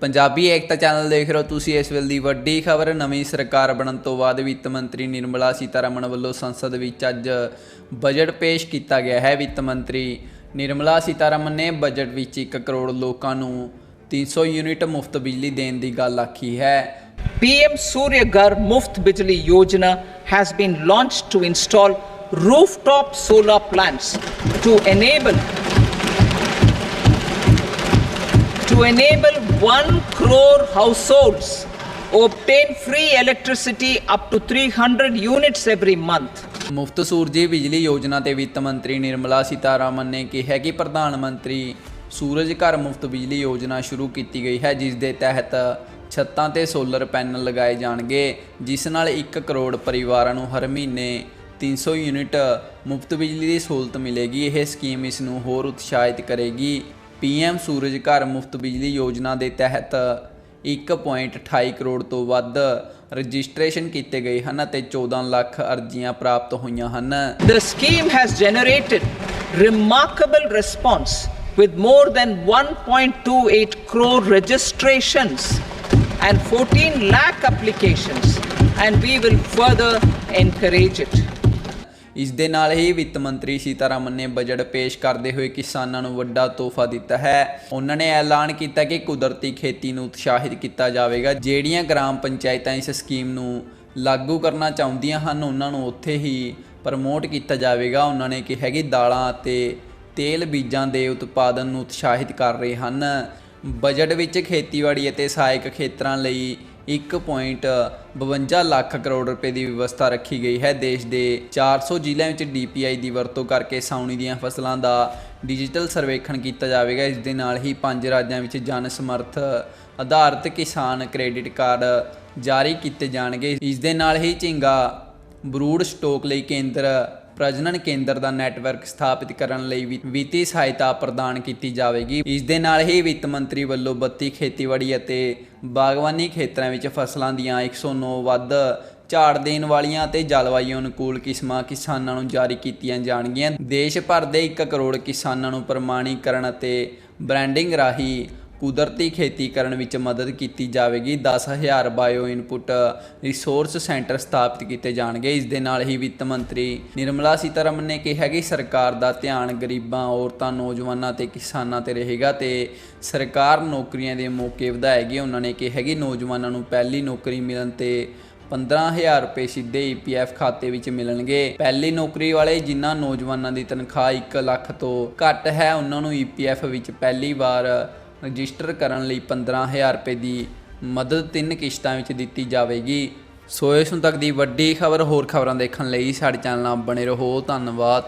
ਪੰਜਾਬੀ ਏਕਤਾ channel ਦੇਖ ਰਹੇ ਹੋ ਤੁਸੀਂ ਇਸ ਵੇਲੇ ਦੀ ਵੱਡੀ ਖਬਰ। ਨਵੀਂ ਸਰਕਾਰ ਬਣਨ ਤੋਂ ਬਾਅਦ ਵਿੱਤ ਮੰਤਰੀ ਨਿਰਮਲਾ ਸੀਤਾਰਮਣ ਵੱਲੋਂ ਸੰਸਦ ਵਿੱਚ ਅੱਜ ਬਜਟ ਪੇਸ਼ ਕੀਤਾ ਗਿਆ ਹੈ। ਵਿੱਤ ਮੰਤਰੀ ਨਿਰਮਲਾ ਸੀਤਾਰਮਣ ਨੇ ਬਜਟ ਵਿੱਚ 1 ਕਰੋੜ ਲੋਕਾਂ ਨੂੰ 300 ਯੂਨਿਟ ਮੁਫਤ ਬਿਜਲੀ ਦੇਣ ਦੀ ਗੱਲ ਆਖੀ ਹੈ। PM Surya Ghar ਮੁਫ਼ਤ ਬਿਜਲੀ ਯੋਜਨਾ has been launched to install rooftop solar plants to enable to enable 1 crore households obtain free electricity up to 300 units every month. ਮੁਫਤ ਸੂਰਜੀ ਬਿਜਲੀ ਯੋਜਨਾ ਤੇ ਵਿੱਤ ਮੰਤਰੀ ਨਿਰਮਲਾ ਸੀਤਾਰਾਮਨ ਨੇ ਕਿਹਾ ਕਿ ਪ੍ਰਧਾਨ ਮੰਤਰੀ ਸੂਰਜ ਘਰ ਮੁਫਤ ਬਿਜਲੀ ਯੋਜਨਾ ਸ਼ੁਰੂ ਕੀਤੀ ਗਈ ਹੈ, ਜਿਸ ਦੇ ਤਹਿਤ ਛੱਤਾਂ ਤੇ ਸੋਲਰ ਪੈਨਲ ਲਗਾਏ ਜਾਣਗੇ, ਜਿਸ ਨਾਲ 1 ਕਰੋੜ ਪਰਿਵਾਰਾਂ ਨੂੰ ਹਰ ਮਹੀਨੇ 300 ਯੂਨਿਟ ਮੁਫਤ ਬਿਜਲੀ ਦੀ ਸਹੂਲਤ ਮਿਲੇਗੀ ਇਹ ਸਕੀਮ ਇਸ ਨੂੰ ਹੋਰ ਉਤਸ਼ਾਹਿਤ ਕਰੇਗੀ ਪੀਐਮ ਸੂਰਜ ਘਰ ਮੁਫਤ ਬਿਜਲੀ ਯੋਜਨਾ ਦੇ ਤਹਿਤ 1.28 ਕਰੋੜ ਤੋਂ ਵੱਧ ਰਜਿਸਟ੍ਰੇਸ਼ਨ ਕੀਤੇ ਗਏ ਹਨ ਅਤੇ 14 ਲੱਖ ਅਰਜ਼ੀਆਂ ਪ੍ਰਾਪਤ ਹੋਈਆਂ ਹਨ The scheme has generated remarkable response with more than 1.28 crore registrations and 14 lakh applications and we will further encourage it. ਇਸ ਦੇ ਨਾਲ ਹੀ ਵਿੱਤ ਮੰਤਰੀ ਸੀਤਾਰਮਨ ਨੇ ਬਜਟ ਪੇਸ਼ ਕਰਦੇ ਹੋਏ ਕਿਸਾਨਾਂ ਨੂੰ ਵੱਡਾ ਤੋਹਫਾ ਦਿੱਤਾ ਹੈ। ਉਹਨਾਂ ਨੇ ਐਲਾਨ ਕੀਤਾ ਕਿ ਕੁਦਰਤੀ ਖੇਤੀ ਨੂੰ ਉਤਸ਼ਾਹਿਤ ਕੀਤਾ ਜਾਵੇਗਾ। ਜਿਹੜੀਆਂ ਗ੍ਰਾਮ ਪੰਚਾਇਤਾਂ ਇਸ ਸਕੀਮ ਨੂੰ ਲਾਗੂ ਕਰਨਾ ਚਾਹੁੰਦੀਆਂ ਹਨ, ਉਹਨਾਂ ਨੂੰ ਉੱਥੇ ਹੀ ਪ੍ਰਮੋਟ ਕੀਤਾ ਜਾਵੇਗਾ। ਉਹਨਾਂ ਨੇ ਕਿਹਾ ਕਿ ਦਾਲਾਂ ਅਤੇ ਤੇਲ ਬੀਜਾਂ ਦੇ ਉਤਪਾਦਨ ਨੂੰ ਉਤਸ਼ਾਹਿਤ ਕਰ ਰਹੇ ਹਨ। ਬਜਟ ਵਿੱਚ ਖੇਤੀਬਾੜੀ ਅਤੇ ਸਹਾਇਕ ਖੇਤਰਾਂ ਲਈ 1.52 ਲੱਖ ਕਰੋੜ ਰੁਪਏ ਦੀ ਵਿਵਸਥਾ ਰੱਖੀ ਗਈ ਹੈ। ਦੇਸ਼ ਦੇ 400 ਜ਼ਿਲ੍ਹਿਆਂ ਵਿੱਚ ਡੀਪੀਆਈ ਦੀ ਵਰਤੋਂ ਕਰਕੇ ਸਾਉਣੀ ਦੀਆਂ ਫਸਲਾਂ ਦਾ ਡਿਜੀਟਲ ਸਰਵੇਖਣ ਕੀਤਾ ਜਾਵੇਗਾ। ਇਸ ਦੇ ਨਾਲ ਹੀ ਪੰਜ ਰਾਜਾਂ ਵਿੱਚ ਜਨ ਸਮਰਥ ਆਧਾਰਿਤ ਕਿਸਾਨ ਕ੍ਰੈਡਿਟ ਕਾਰਡ ਜਾਰੀ ਕੀਤੇ ਜਾਣਗੇ। ਇਸ ਦੇ ਨਾਲ ਹੀ ਝਿੰਗਾ ਬਰੂਡ ਸਟੋਕ ਲਈ ਕੇਂਦਰ ਪ੍ਰਜਨਨ ਕੇਂਦਰ ਦਾ ਨੈਟਵਰਕ ਸਥਾਪਿਤ ਕਰਨ ਲਈ ਵੀ ਵਿੱਤੀ ਸਹਾਇਤਾ ਪ੍ਰਦਾਨ ਕੀਤੀ ਜਾਵੇਗੀ। ਇਸ ਦੇ ਨਾਲ ਹੀ ਵਿੱਤ ਮੰਤਰੀ ਵੱਲੋਂ 32 ਖੇਤੀਬਾੜੀ ਅਤੇ ਬਾਗਬਾਨੀ ਖੇਤਰਾਂ ਵਿੱਚ ਫਸਲਾਂ ਦੀਆਂ 109 ਵੱਧ ਝਾੜ ਦੇਣ ਵਾਲੀਆਂ ਅਤੇ ਜਲਵਾਯੂ ਅਨੁਕੂਲ ਕਿਸਮਾਂ ਕਿਸਾਨਾਂ ਨੂੰ ਜਾਰੀ ਕੀਤੀਆਂ ਜਾਣਗੀਆਂ। ਦੇਸ਼ ਭਰ ਦੇ 1 ਕਰੋੜ ਕਿਸਾਨਾਂ ਨੂੰ ਪ੍ਰਮਾਣੀਕਰਨ ਅਤੇ ਬ੍ਰਾਂਡਿੰਗ ਰਾਹੀਂ ਕੁਦਰਤੀ ਖੇਤੀ ਕਰਨ ਵਿੱਚ ਮਦਦ ਕੀਤੀ ਜਾਵੇਗੀ। 10000 ਬਾਇਓ ਇਨਪੁਟ ਰਿਸੋਰਸ ਸੈਂਟਰ ਸਥਾਪਿਤ ਕੀਤੇ ਜਾਣਗੇ। ਇਸ ਦੇ ਨਾਲ ਹੀ ਵਿੱਤ ਮੰਤਰੀ ਨਿਰਮਲਾ ਸੀਤਾਰਮਨ ਨੇ ਕਿਹਾ ਕਿ ਸਰਕਾਰ ਦਾ ਧਿਆਨ ਗਰੀਬਾਂ, ਔਰਤਾਂ, ਨੌਜਵਾਨਾਂ ਤੇ ਕਿਸਾਨਾਂ ਤੇ ਰਹੇਗਾ ਤੇ ਸਰਕਾਰ ਨੌਕਰੀਆਂ ਦੇ ਮੌਕੇ ਵਧਾਏਗੀ। ਉਹਨਾਂ ਨੇ ਕਿਹਾ ਕਿ ਨੌਜਵਾਨਾਂ ਨੂੰ ਪਹਿਲੀ ਨੌਕਰੀ ਮਿਲਣ ਤੇ 15000 ਰੁਪਏ ਸਿੱਧੇ ਈਪੀਐਫ ਖਾਤੇ ਵਿੱਚ ਮਿਲਣਗੇ। ਪਹਿਲੀ ਨੌਕਰੀ ਵਾਲੇ ਜਿਨ੍ਹਾਂ ਨੌਜਵਾਨਾਂ ਦੀ ਤਨਖਾਹ 1 ਲੱਖ ਤੋਂ ਘੱਟ ਹੈ, ਉਹਨਾਂ ਨੂੰ ਈਪੀਐਫ ਵਿੱਚ ਪਹਿਲੀ ਵਾਰ ਰਜਿਸਟਰ ਕਰਨ ਲਈ 15000 ਰੁਪਏ ਦੀ ਮਦਦ ਤਿੰਨ ਕਿਸ਼ਤਾਂ ਵਿੱਚ ਦਿੱਤੀ ਜਾਵੇਗੀ। ਸੋ ਇਸ ਹੁਣ ਤੱਕ ਦੀ ਵੱਡੀ ਖਬਰ ਹੋਰ ਖਬਰਾਂ ਦੇਖਣ ਲਈ ਸਾਡੇ ਚੈਨਲ ਨਾਲ ਬਣੇ ਰਹੋ। ਧੰਨਵਾਦ।